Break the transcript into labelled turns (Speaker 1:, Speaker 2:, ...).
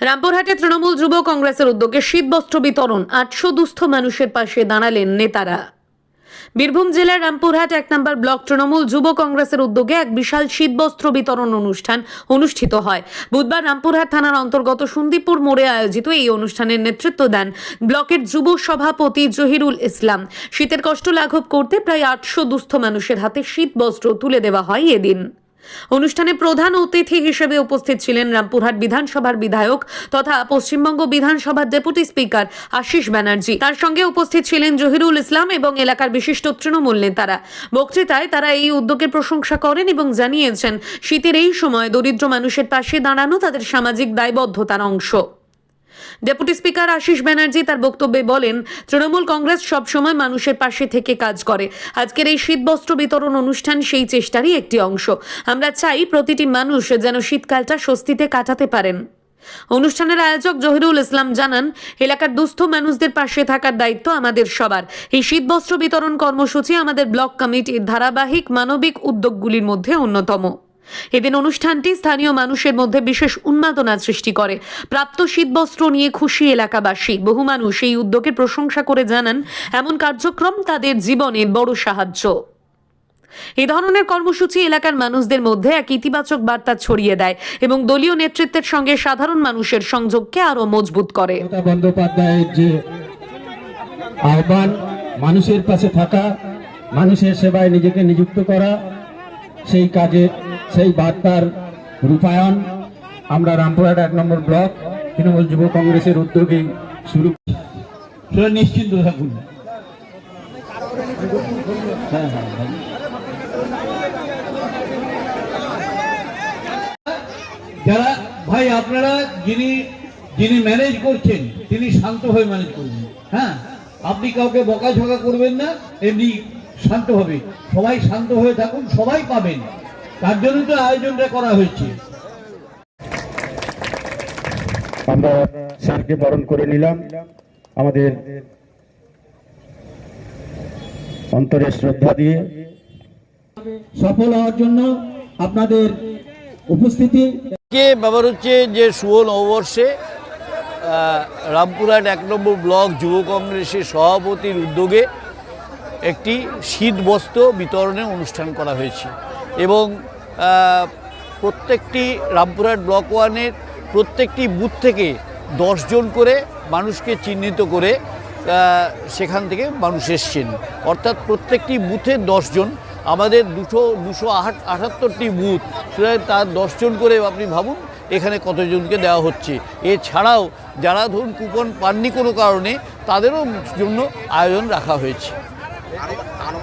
Speaker 1: রামপুরহাটে তৃণমূল যুব কংগ্রেসের উদ্যোগে শীতবস্ত্র বিতরণ, আটশো দুস্থ মানুষের পাশে দাঁড়ালেন নেতারা। বীরভূম জেলার রামপুরহাট এক নম্বর ব্লক তৃণমূল যুব কংগ্রেসের উদ্যোগে এক বিশাল শীতবস্ত্র বিতরণ অনুষ্ঠান অনুষ্ঠিত হয়। বুধবার রামপুরহাট থানার অন্তর্গত সন্দীপুর মোড়ে আয়োজিত এই অনুষ্ঠানের নেতৃত্ব দেন ব্লকের যুব সভাপতি জহিরুল ইসলাম। শীতের কষ্ট লাঘব করতে প্রায় আটশো দুস্থ মানুষের হাতে শীতবস্ত্র তুলে দেওয়া হয় এদিন। অনুষ্ঠানে প্রধান অতিথি হিসেবে উপস্থিত ছিলেন রামপুরহাট বিধানসভার বিধায়ক তথা পশ্চিমবঙ্গ বিধানসভার ডেপুটি স্পিকার আশিস ব্যানার্জি। তার সঙ্গে উপস্থিত ছিলেন জহিরুল ইসলাম এবং এলাকার বিশিষ্ট তৃণমূল নেতারা। বক্তৃতায় তারা এই উদ্যোগের প্রশংসা করেন এবং জানিয়েছেন, শীতের এই সময় দরিদ্র মানুষের পাশে দাঁড়ানো তাদের সামাজিক দায়বদ্ধতার অংশ। ডেপুটি স্পিকার আশিস ব্যানার্জি তার বক্তব্যে বলেন, তৃণমূল কংগ্রেস সবসময় মানুষের পাশে থেকে কাজ করে। আজকের এই শীতবস্ত্র বিতরণ অনুষ্ঠান সেই চেষ্টারই একটি অংশ। আমরা চাই প্রতিটি মানুষ যেন শীতকালটা স্বস্তিতে কাটাতে পারেন। অনুষ্ঠানের আয়োজক জহিরুল ইসলাম জানান, এলাকার দুস্থ মানুষদের পাশে থাকার দায়িত্ব আমাদের সবার। এই শীতবস্ত্র বিতরণ কর্মসূচি আমাদের ব্লক কমিটির ধারাবাহিক মানবিক উদ্যোগগুলির মধ্যে অন্যতম। এদিন অনুষ্ঠানটি স্থানীয় মানুষের মধ্যে বিশেষ উন্মাদনা সৃষ্টি করে। প্রাপ্ত শীতবস্ত্র নিয়ে খুশি এলাকাবাসী। বহু মানুষ এই উদ্যোগের প্রশংসা করে জানান, এমন কার্যক্রম তাদের জীবনে বড় সাহায্য। এই ধরনের কর্মসূচি এলাকার মানুষদের মধ্যে এক ইতিবাচক বার্তা ছড়িয়ে দেয় এবং দলীয় নেতৃত্বের সঙ্গে সাধারণ মানুষের সংযোগকে আরও মজবুত করে।
Speaker 2: আহ্বান, মানুষের পাশে থাকা, মানুষের সেবায় নিজেকে নিযুক্ত করা, সেই কাজে সেই বার্তার রূপায়ণ আমরা রামপুরহাট এক নম্বর ব্লক তৃণমূল যুব কংগ্রেসের উদ্যোগে শুরু
Speaker 3: নিশ্চিন্ত থাকুন। হ্যাঁ হ্যাঁ। যারা ভাই আপনারা যিনি যিনি ম্যানেজ করছেন তিনি শান্ত হয়ে ম্যানেজ করবেন। হ্যাঁ? আপনি কাউকে বকাঝকা করবেন না এমনি শান্ত হবে। সবাই শান্ত হয়ে থাকুন সবাই পাবেন। তার জন্য তো আয়োজনটা করা হয়েছে।
Speaker 2: আমরা স্যারকে বরণ করে নিলাম। আমাদের অন্তরে শ্রদ্ধা দিয়ে সফল হওয়ার জন্য আপনাদের উপস্থিতি।
Speaker 4: আজকে ব্যাপার হচ্ছে যে শুভ নববর্ষে রামপুরহাট এক নম্বর ব্লক যুব কংগ্রেসের সভাপতির উদ্যোগে একটি শীত বস্ত্র বিতরণের অনুষ্ঠান করা হয়েছে। এবং প্রত্যেকটি রামপুরহাট ব্লক ওয়ানের প্রত্যেকটি বুথ থেকে দশজন করে মানুষকে চিহ্নিত করে সেখান থেকে মানুষ এসছেন। অর্থাৎ প্রত্যেকটি বুথে দশজন আমাদের দুশো দুশো আট আটাত্তরটি বুথ। সুতরাং তার দশজন করে আপনি ভাবুন, এখানে কতজনকে দেওয়া হচ্ছে। এছাড়াও যারা ধরুন কুপন পাননি কোনো কারণে, তাদেরও জন্য আয়োজন রাখা হয়েছে।